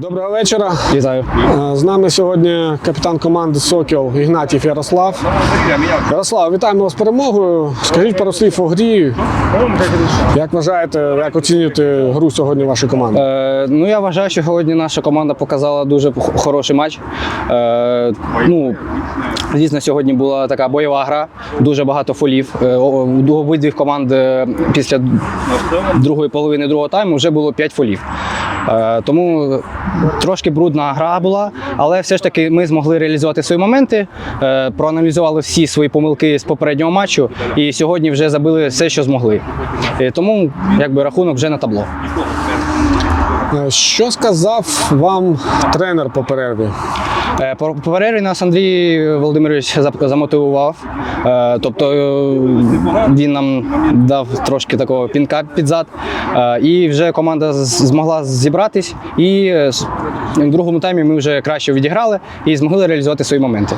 Доброго вечора. Вітаю. Е, З нами сьогодні капітан команди Сокіл Ігнатів Ярослав. Ярослав, вітаємо вас з перемогою. Скажіть пару слів у грі. Як вважаєте, як оцінюєте гру сьогодні вашої команди? Е, ну я вважаю, що сьогодні наша команда показала дуже хороший матч. Е, ну, звісно, сьогодні була така бойова гра, дуже багато фолів. Е, у обидвіх команд після другої половини другого тайму вже було 5 фолів. Е, тому трошки брудна гра була, але все ж таки ми змогли реалізувати свої моменти, е, проаналізували всі свої помилки з попереднього матчу і сьогодні вже забили все, що змогли. Тому якби рахунок вже на табло. Е, Що сказав вам тренер по перерві? Е, перерві нас Андрій Володимирович замотивував. Е, Тобто е, він нам дав трошки такого пінка під зад. І вже команда змогла зібратись. І в другому таймі ми вже краще відіграли і змогли реалізувати свої моменти.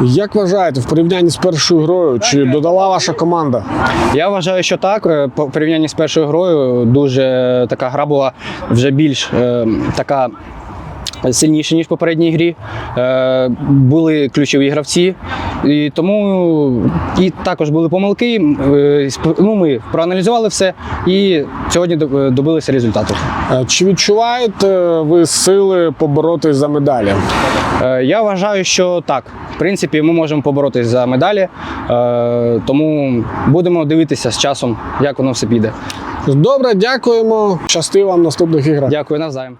Як вважаєте, в порівнянні з першою грою, чи додала ваша команда? Я вважаю, що так. По порівнянні з першою грою дуже така гра була вже більш е, така. Сильніше, ніж в попередній грі. Е, були ключові гравці, і тому і також були помилки. Е, ну, ми проаналізували все і сьогодні добилися результату. Е, Чи відчуваєте ви сили поборотись за медалі? Я вважаю, що так. В принципі, ми можемо поборотись за медалі, тому будемо дивитися з часом, як воно все піде. Добре, дякуємо. Щасти вам наступних іграх. Дякую навзаєм.